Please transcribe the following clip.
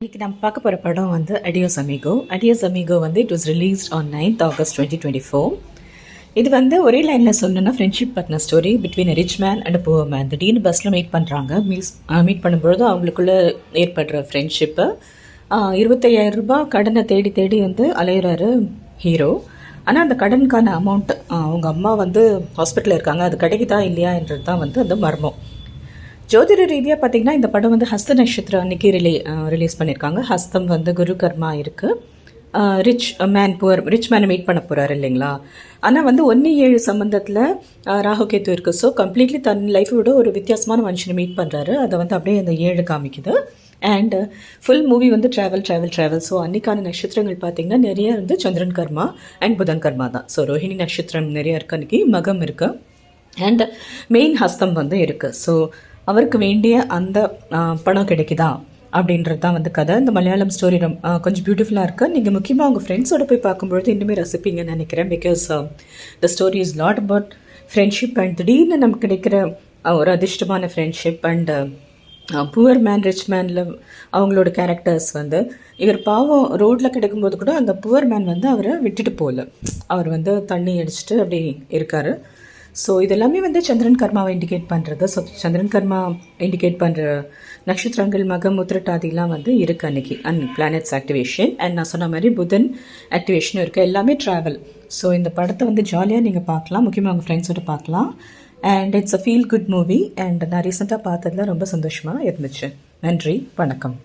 இன்றைக்கி நம்ம பார்க்க போகிற படம் வந்து அடியோஸ் அமிகோ அடியோஸ் அமிகோ வந்து it was released on ninth August twenty twenty four இது வந்து ஒரே லைனில் சொல்லணும்னா ஃப்ரெண்ட்ஷிப் பற்றின story between rich man and poor man திடீர்னு பஸ்ஸில் மீட் பண்ணுறாங்க மீஸ் மீட் பண்ணும்பொழுது அவங்களுக்குள்ளே ஏற்படுற ஃப்ரெண்ட்ஷிப்பு இருபத்தையாயிரம் ரூபாய் கடனை தேடி தேடி வந்து அலையிறாரு ஹீரோ ஆனால் அந்த கடனுக்கான அமௌண்ட் அவங்க அம்மா வந்து ஹாஸ்பிட்டலில் இருக்காங்க. அது கிடைக்குதா இல்லையான்றது தான் வந்து அந்த மர்மம். ஜோதிட ரீதியாக பார்த்தீங்கன்னா இந்த படம் வந்து ஹஸ்த நட்சத்திரம் அன்னைக்கு ரிலீ ரிலீஸ் பண்ணியிருக்காங்க ஹஸ்தம் வந்து குரு கர்மா இருக்குது ரிச் மேன் புவர் ரிச் மேனை மீட் பண்ண போகிறாரு இல்லைங்களா? ஆனால் வந்து ஒன்று ஏழு சம்மந்தத்தில் ராகு கேத்து இருக்குது ஸோ கம்ப்ளீட்லி தன் லைஃபோட ஒரு வித்தியாசமான மனுஷனை மீட் பண்ணுறாரு அதை வந்து அப்படியே அந்த ஏழு காமிக்குது. அண்ட் ஃபுல் மூவி வந்து ட்ராவல் ட்ராவல் ட்ராவல் ஸோ அன்றைக்கான நட்சத்திரங்கள் பார்த்தீங்கன்னா நிறைய வந்து சந்திரன் கர்மா அண்ட் புதன் கர்மா தான். ஸோ ரோஹிணி நட்சத்திரம் நிறைய இருக்கு அன்றைக்கி மகம் இருக்குது அண்ட் மெயின் ஹஸ்தம் வந்து இருக்குது ஸோ அவருக்கு வேண்டிய அந்த பணம் கிடைக்குதா? அப்படின்றது தான் வந்து கதை. இந்த மலையாளம் ஸ்டோரி ரொம்ப கொஞ்சம் பியூட்டிஃபுல்லாக இருக்குது நீங்கள் முக்கியமாக உங்கள் ஃப்ரெண்ட்ஸோட போய் பார்க்கும்பொழுது இன்னுமே ரசிப்பீங்கன்னு நினைக்கிறேன். Because the story is lot about friendship and திடீர்னு நமக்கு கிடைக்கிற ஒரு அதிர்ஷ்டமான friendship and poor man rich மேனில் அவங்களோட கேரக்டர்ஸ் வந்து இவர் பாவம் ரோட்டில் கிடைக்கும்போது கூட அந்த புவர் மேன் வந்து அவரை விட்டுட்டு போகல. அவர் வந்து தண்ணி அடிச்சுட்டு அப்படி இருக்கார். ஸோ இதெல்லாமே வந்து சந்திரன் கர்மாவை இண்டிகேட் பண்ணுறது ஸோ சந்திரன் கர்மா இண்டிகேட் பண்ணுற நட்சத்திரங்கள் மகம் உத்திரட்டாதிலாம் வந்து இருக்குது அன்றைக்கி அண்ட் பிளானட்ஸ் ஆக்டிவேஷன் அண்ட் நான் சொன்ன மாதிரி புதன் ஆக்டிவேஷனும் இருக்குது எல்லாமே ட்ராவல் ஸோ இந்த படத்தை வந்து ஜாலியாக நீங்கள் பார்க்கலாம். முக்கியமாக உங்கள் ஃப்ரெண்ட்ஸோட பார்க்கலாம். And it's a feel good movie and நான் ரீசெண்டாக பார்த்ததுலாம் ரொம்ப சந்தோஷமாக இருந்துச்சு. நன்றி. வணக்கம்.